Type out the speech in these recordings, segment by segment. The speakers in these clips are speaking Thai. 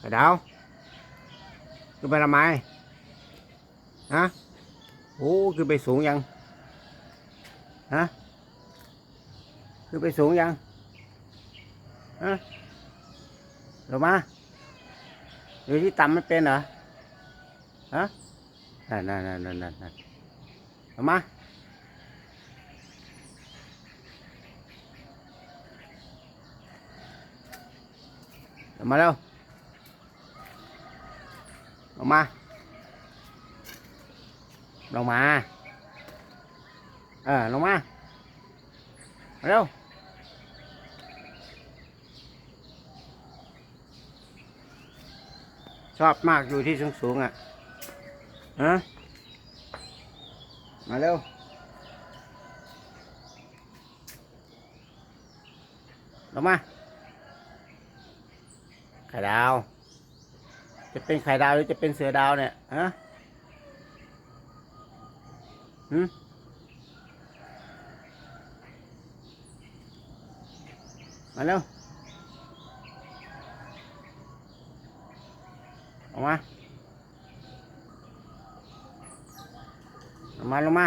ไข่ดาวขึ้นไปทำไมฮะโอ้ขึ้นไปสูงยังฮะขึ้นไปสูงยังฮะลงมาอยู่ที่ต่ำไม่เป็นเหรอฮะนั่นนั่นนั่นนั่นนั่นนั่นลงมาลงมาเร็ว ลงมา ลงมา เออ ลงมามา เร็ว ชอบมากอยู่ที่สูงสูงๆอะฮะมาเร็วลงมาไข่ดาว จะเป็นไข่ดาวหรือจะเป็นเสือดาวเนี่ยฮะหืมมาเร็วออกมาลงมาลงมา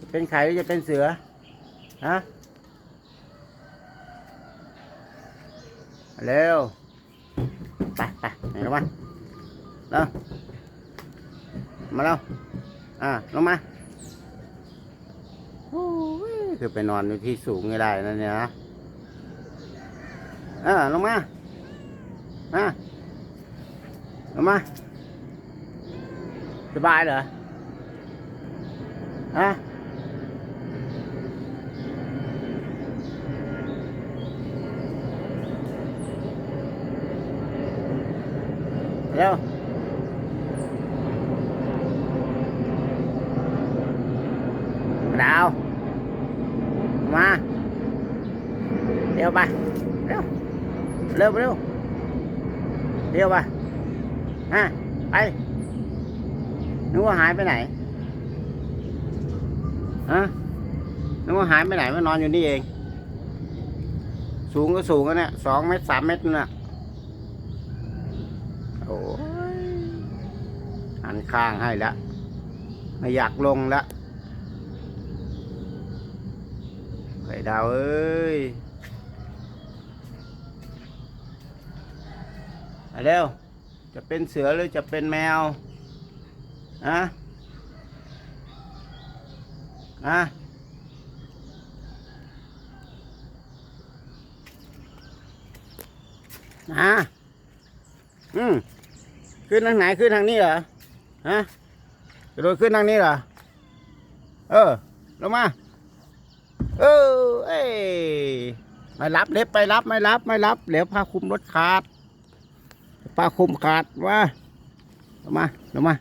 จะเป็นไข่หรือจะเป็นเสือ ฮะมา เร็ว ไปไปไหนลงมาเร็วมาเร็วอ่าลงมาโอ้ยคือไปนอนอยู่ที่สูงไม่ได้นะเนี่ยนะเออลงมาอะลงมา สบายเหรอฮะ เร็วดาว มา เร็วไป เร็ว เร็วเร็วเดี๋ยวป่ะฮะไปนึกว่าหายไปไหนฮะนึกว่าหายไปไหนมานอนอยู่นี่เอง สูงก็สูงกันเนี่ยสองเมตรสามเมตรน่ะ โอ้ย หันข้างให้แล้วไม่อยากลงแล้วไข่ดาวเอ้ยมาเร็วจะเป็นเสือหรือจะเป็นแมวอะอะอะอืมขึ้นทางไหนขึ้นทางนี้เหรอ ฮะจะโดดขึ้นทางนี้เหรอ เออ ลงมา เออ เอ้ยไม่รับเล็บไปรับไม่รับไม่รับเดี๋ยวพาคุมรถขาดปลาคุมขาดว่าลงมาลงมา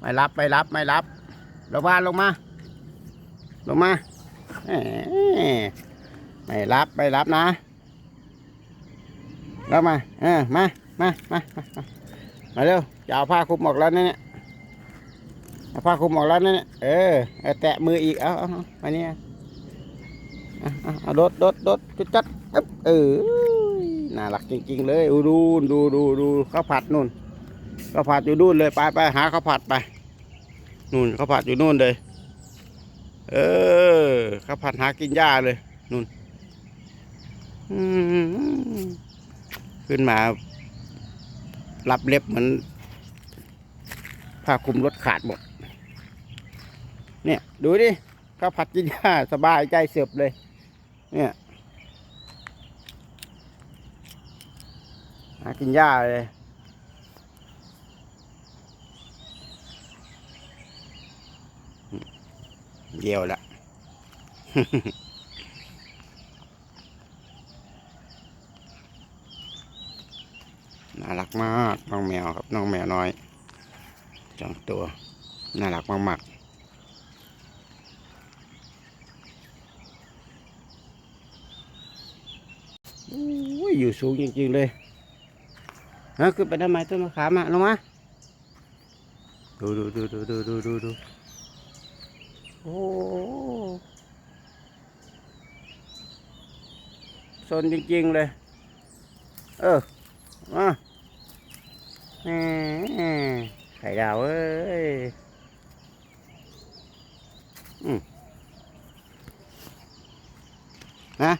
ไม่รับไม่รับไม่รับลงมาลงมาลงมาไม่รับไม่รับนะแล้วมาเออมามามามามาเร็วจะเอาผ้าคลุมออกแล้วนะเนี่ย ผ้าคลุมออกแล้วนะเนี่ยเออแตะมืออีก เอาเอาอามาเนี่ยเอาเอาดดดดดดจุดจัดอ๊บเออน่ารักจริง ๆ เลยอูดูดูดูดูข้าวผัดนู่นข้าวผัดอยู่นู่นเลยไปไปหาข้าวผัดไปนู่นข้าวผัดอยู่นู่นเลย เออข้าวผัดหากินหญ้าเลยนู่นขึ้นมารับเล็บเหมือนผ้าคลุมรถขาดหมด เนี่ย ดูดิข้าวผัดกินหญ้าสบายใจเสือบเลย เนี่ยหากินหญ้าเลยเยี่ยวละน่ารักมาก น้องแมวครับ น้องแมวน้อยสองตัว น่ารักมากๆ อยู่สูงจริงๆเลยฮะขึ้นไปทำไมต้นมะขามอะลงมาดูดูดูดูดูดูดูดูโอ้โซนจริงๆเลย เออมาแหมไข่ดาวเอ้ยอืมนะ